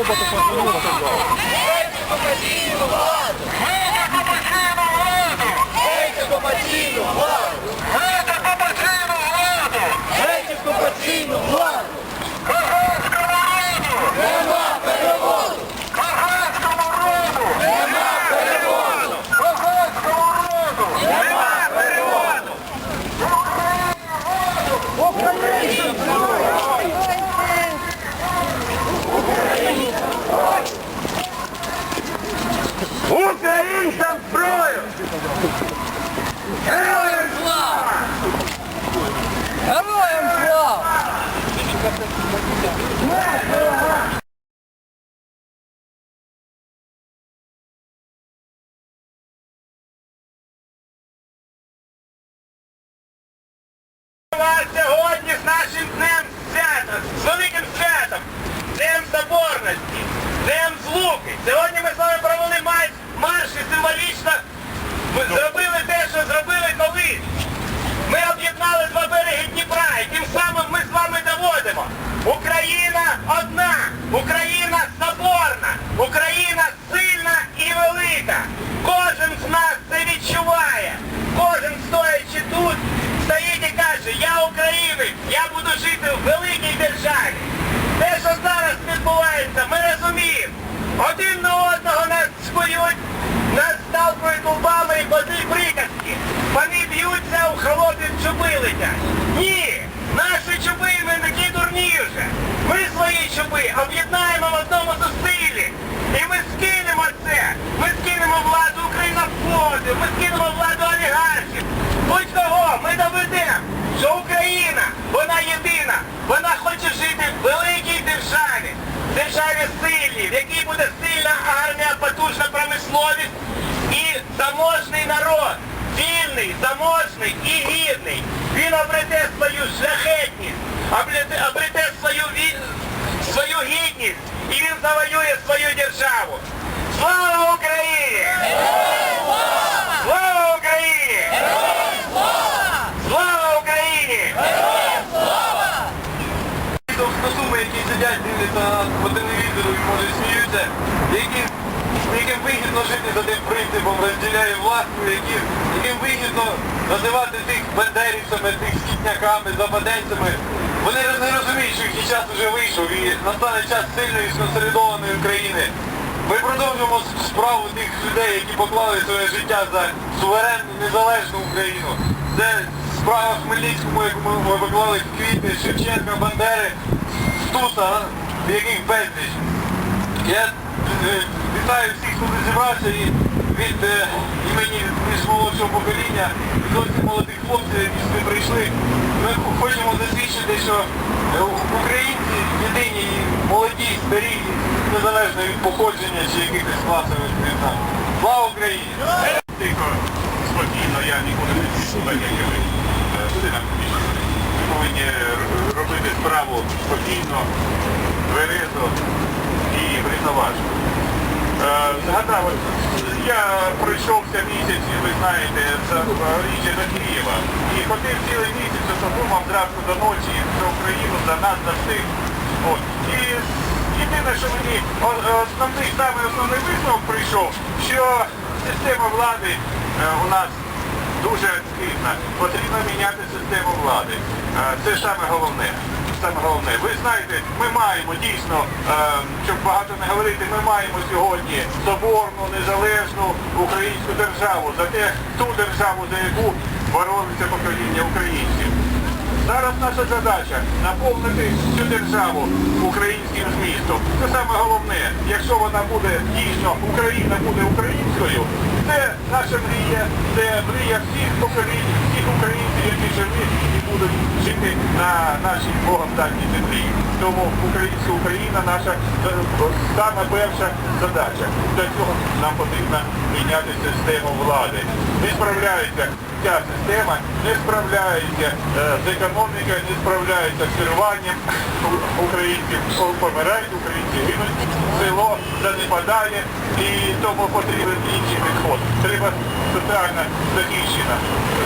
Оба такого, такого. Лбами і приказки. Вони б'ються у холодні чуби летять. Ні, наші чуби ми такі дурні вже. Ми свої чуби об'єднаємо в одному зусиллі. І ми скинемо це. Ми скинемо владу українофобів, ми скинемо владу олігархів. Будь-кого ми доведемо, що Україна, вона єдина, вона хоче жити в великій державі, державі сильній, в якій буде сильна армія, потужна промисловість і заможний народ. Вільний, заможний і гідний. Він обрете свою шляхетність, обрете, свою, свою гідність і він завоює свою державу. Слава Україні! Слава Україні! Слава Україні! Стосуми, які сидять, дивляться нас по телевізору і може сміються, які, яким вигідно жити за тим принципом розділяє власну, які, яким вигідно називати тих бандерівцями, тих скітняками, западенцями. Вони не розуміють, що їхній час вже вийшов і настане час сильної сконсолідованої України. Ми продовжуємо справу тих людей, які поклали своє життя за суверенну, незалежну Україну. Це справа в Хмельницькому, яку ми, поклали квіти, Шевченка, Бандери, Стуса, яких безліч. Я е, вітаю всіх, тут зібрався і від е, імені молодшого покоління, від зовсім молодих хлопців, які сюди прийшли. Ми хочемо засвідчити, що е, українці єдині, молоді, старі, незалежно від походження чи якихось класових признань. Слава Україні! Тихо, спокійно, я нікуди не пішу, так як ви. Е. Ми повинні робити справу спокійно, тверезо і врівноважено. Е, Згадав, я пройшовся місяць, і ви знаєте, з Річі до Києва. І ходив цілий місяць особливо зранку до ночі за Україну, за нас, за всіх. От. І єдине, що мені основний, саме основний висновок прийшов, що система влади е, у нас дуже активна. Потрібно міняти систему влади. Е, Це саме головне. Саме головне. Ви знаєте, ми маємо дійсно, е, щоб багато не говорити, ми маємо сьогодні соборну, незалежну українську державу, за те, ту державу, за яку боролися покоління українців. Зараз наша задача наповнити цю державу українським змістом. Це саме головне. Якщо вона буде дійсно, Україна буде українською, це наша мрія, це мрія всіх поколінь, всіх українців, які живі і будуть жити на нашій Богом даній землі. Тому українська Україна наша е, саме перша задача. Для цього нам потрібно міняти систему влади. Не справляється ця система, не справляється е, з економікою, не справляється з керуванням українців. Помирають українці, гинуть село, занепадає і тому потрібен інший підход. Треба соціально захищена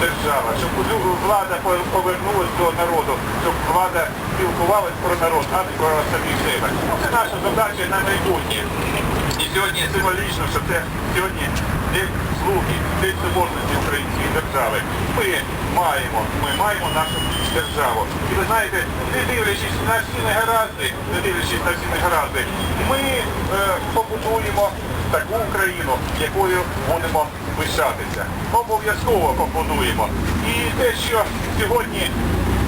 держава, щоб влада повернулася до народу, щоб влада спілкувалась про народ, а не про самі себе. Це наша задача на майбутнє. І сьогодні символічно, що це сьогодні День слуги, День соборності української держави. Ми маємо, ми маємо нашу державу. І ви знаєте, не дивлячись на всі негаразди, не дивлячись на всі негаразди, ми е, побудуємо таку Україну, якою будемо пишатися. Обов'язково побудуємо. І те, що сьогодні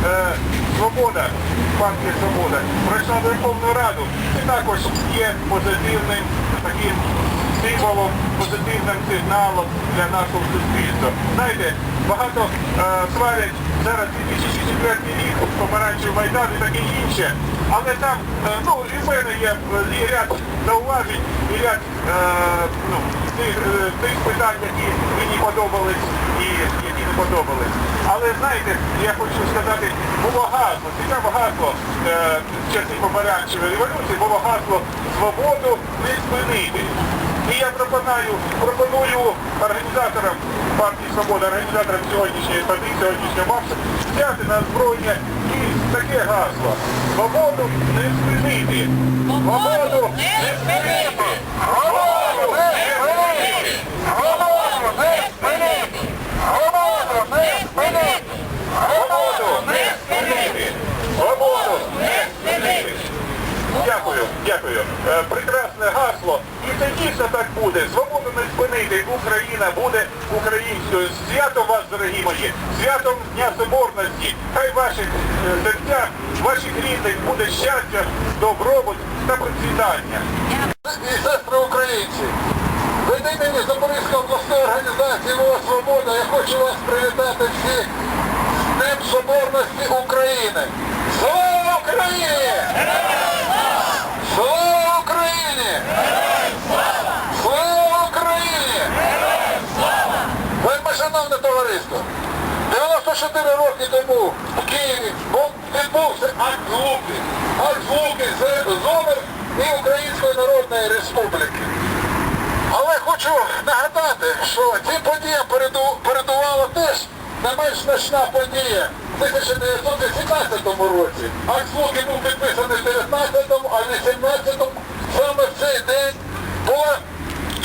е, Свобода, партія Свобода пройшла Верховну Раду, це також є позитивним таким символом, позитивним сигналом для нашого суспільства. Знаєте, багато е, сварять зараз 2004 рік, помаранчевий майдан і таке інше, але там, е, ну, і в мене є е, і ряд зауважень, і ряд е, ну, тих, е, тих питань, які мені подобались і які не подобались. Але знаєте, я хочу сказати, було гасло, цікаве гасло е, в часи помаранчевої революції, було гасло свободу не спинити. І я пропоную, пропоную організаторам партії Свобода, організаторам сьогоднішньої події, сьогоднішнього маршу взяти на озброєння і таке гасло. Свободу не спинити. Свободу не спинити. Свободу не спинити. Свободу не спинити. Свободу не спинити. Свободу не спинити. Свободу не спинити. Дякую, дякую. Е, прекрасне гасло. Це дійсно так буде. Свободу не спинити. Україна буде українською. Святом вас, дорогі мої, святом Дня Соборності. Хай ваших е, серцях, ваших рідних буде щастя, добробут та процвітання. і сестри українці. Від імені Запорізької обласної організації «Нова Свобода» я хочу вас привітати всіх з Днем Соборності України. Слава Україні! Слава Україні! Слава Україні! Вельми шановне товариство, 94 роки тому в Києві відбувся акт злуки. Акт злуки з ЗОМР і Української Народної Республіки. Але хочу нагадати, що подіям переду- передувала теж не менш значна подія в 1918 році. Акт злуки був підписаний в 19-му, а в 18-му саме в цей день була,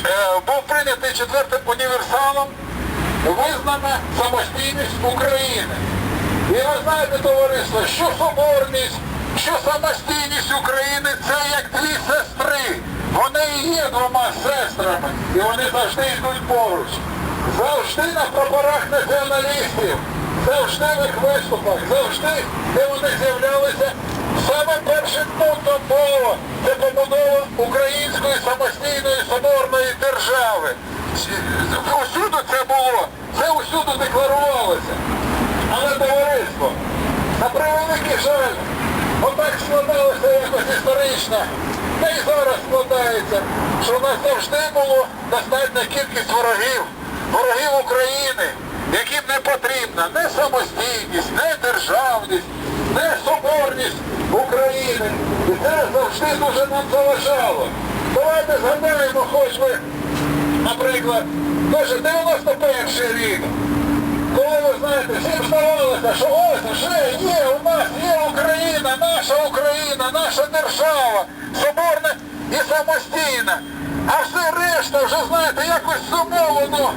е, був прийнятий четвертим універсалом визнана самостійність України. І ви знаєте, товариство, що соборність, що самостійність України це як дві сестри. Вони і є двома сестрами, і вони завжди йдуть поруч. Завжди на прапорах націоналістів, завжди в їх виступах, завжди, де вони з'являлися, саме першим пунктом було це побудова української самостійної соборної держави. Усюди це було, це усюди декларувалося. Але товариство, на превеликий жаль, отак складалося якось історично, та й зараз складається, що в нас завжди було достатня кількість ворогів, ворогів України, яким не потрібна не самостійність, не державність, не соборність України. І це завжди дуже нам заважало. Давайте згадаємо хоч би, наприклад, дуже 91 рік. Коли ви знаєте, всім здавалося, що ось вже є у нас, є Україна, наша Україна, наша держава, соборна і самостійна. А все решта вже, знаєте, якось сумовано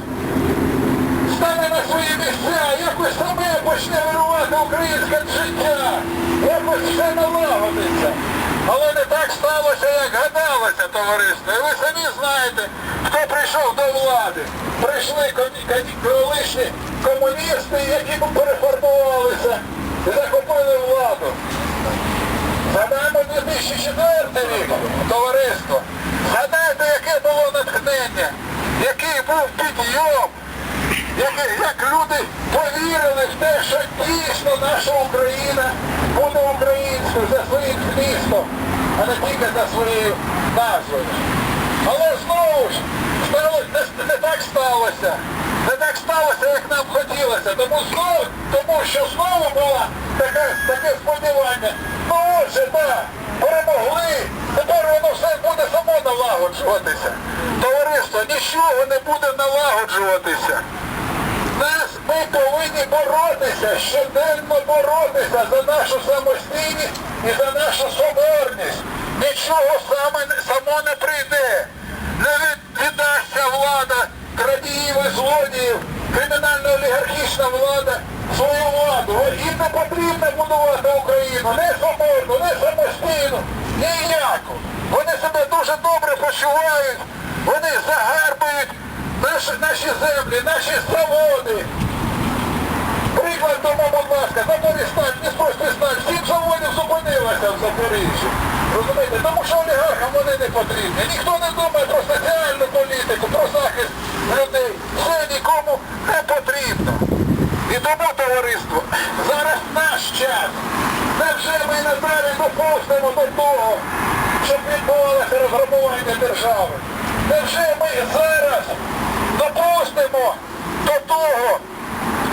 стане на свої місця, якось саме почне вирувати українське життя, якось все налагодиться. Але не так сталося, як гадалося, товариство. І ви самі знаєте, хто прийшов до влади. Прийшли колишні комуністи, які переформувалися і захопили владу. Згадаємо 2004 рік, товариство. Згадайте, яке було натхнення, який був підйом, як, як люди повірили в те, що дійсно наша Україна буде українською за своїм змістом, а не тільки за своєю назвою. Але знову ж стало, не, не так сталося. Не так сталося, як нам хотілося. Тому знову, тому що знову була таке, таке сподівання. Ну отже, так, перемогли, тепер воно все буде само налагоджуватися. Товариство, нічого не буде налагоджуватися. Нас ми повинні боротися, щоденно боротися за самостійність і за нашу соборність. Нічого саме само не прийде. Не від- віддасться влада крадіїв і злодіїв, кримінально-олігархічна влада свою владу. Їм не потрібно будувати Україну, не соборну, не самостійну, ніяку. Вони себе дуже добре почувають, вони загарбують наші, наші землі, наші заводи. Приклад тому, будь ласка, Запоріжсталь, Дніпропетровсталь, сім заводів зупинилося в Запоріжжі. Розумієте, тому що олігархам вони не потрібні. Ніхто не думає про соціальну політику, про захист людей. Це нікому не потрібно. І тому, товариство, зараз наш час. Невже ми надалі допустимо до того, щоб відбувалося розграбування держави? Невже ми зараз допустимо до того,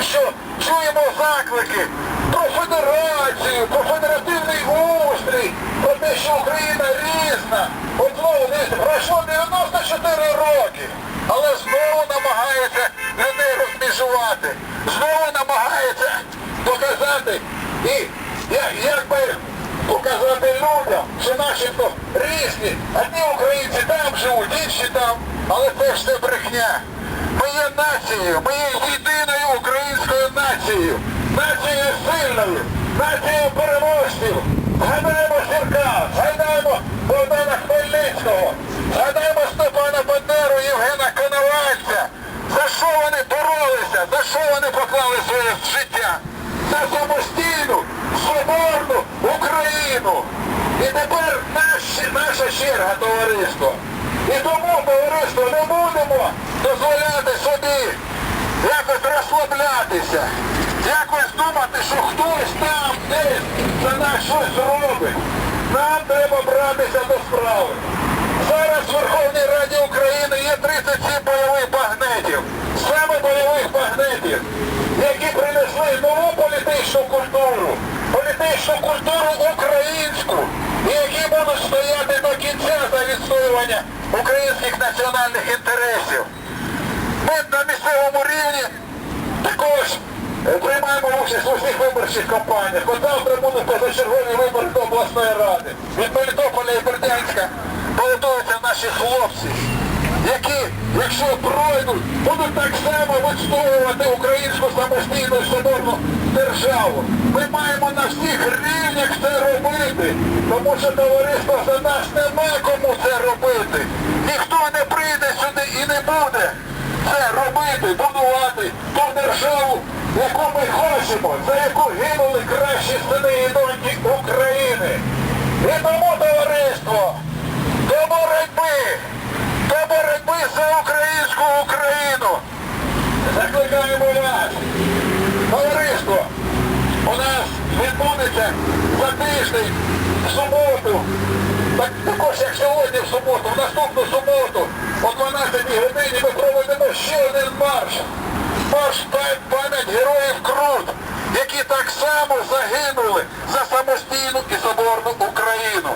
що чуємо заклики про федерацію, про федеративний про те, що Україна різна. От дивіться, пройшло 94 роки, але знову намагається людей розміжувати, знову намагається показати і як, як би показати людям, що начебто різні, одні українці там живуть, інші там, але це ж все брехня. Ми є нацією, ми є єдиною українською нацією, нацією сильною, нацією переможців. Згадаємо Сірка, згадаємо Богдана Хмельницького, згадаємо Степана Бандеру, Євгена Коновальця. За що вони боролися, за що вони поклали своє життя? За самостійну, соборну Україну. І тепер наш, наша черга, товариство. І тому, товариство, не будемо дозволяти собі якось розслаблятися, якось думати, що хтось там десь за нас щось зробить. Нам треба братися до справи. Зараз в Верховній Раді України є 37 бойових багнетів, саме бойових багнетів, які принесли нову політичну культуру, політичну культуру українську, і які будуть стояти до кінця за відстоювання українських національних інтересів. Ми на місцевому рівні також е, приймаємо участь у всіх виборчих кампаніях. От завтра будуть позачергові вибори до обласної ради. Від Мелітополя і Бердянська балотуються наші хлопці, які, якщо пройдуть, будуть так само відстоювати українську самостійну соборну державу. Ми маємо на всіх рівнях це робити, тому що товариство за нас нема кому це робити. Ніхто не прийде сюди і не буде це робити, будувати ту державу, яку ми хочемо, за яку гинули кращі сини і доньки України. І тому, товариство, до боротьби, до боротьби за українську Україну. Закликаємо вас, товариство, у нас відбудеться за тиждень, в суботу, так, також як сьогодні в суботу, в наступну суботу, о 12 годині ми проведемо ще один марш. Марш па- пам'ять героїв Крут, які так само загинули за самостійну і соборну Україну.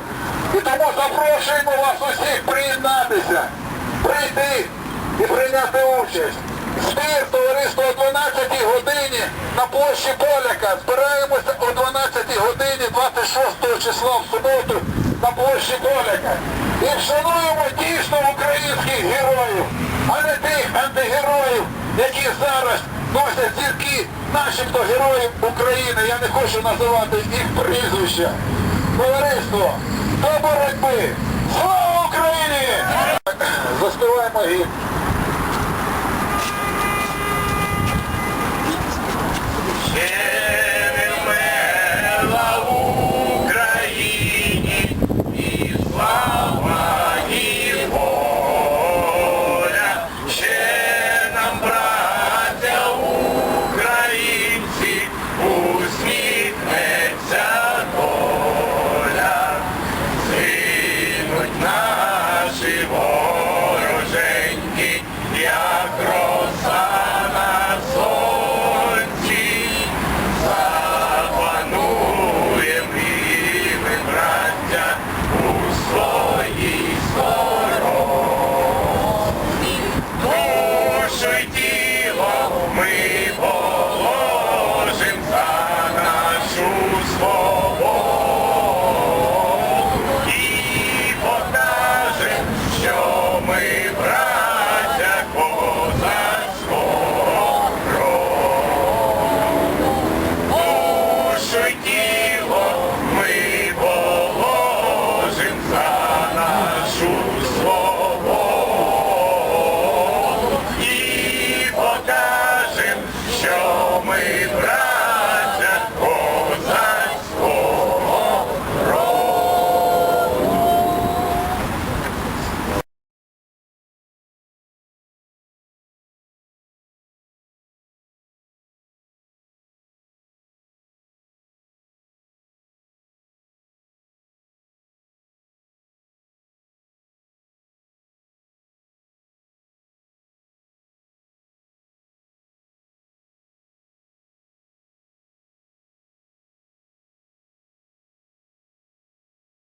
Тому запрошуємо вас усіх приєднатися, прийти і прийняти участь. Збір товариства о 12 годині на площі Поляка. Збираємося о 12 годині 26 числа в суботу на площі Поляка. І вшануємо дійсно українських героїв, а не тих антигероїв, які зараз носять зірки начебто героїв України. Я не хочу називати їх прізвища. Товариство, до боротьби! Слава Україні! Заспіваємо гімн.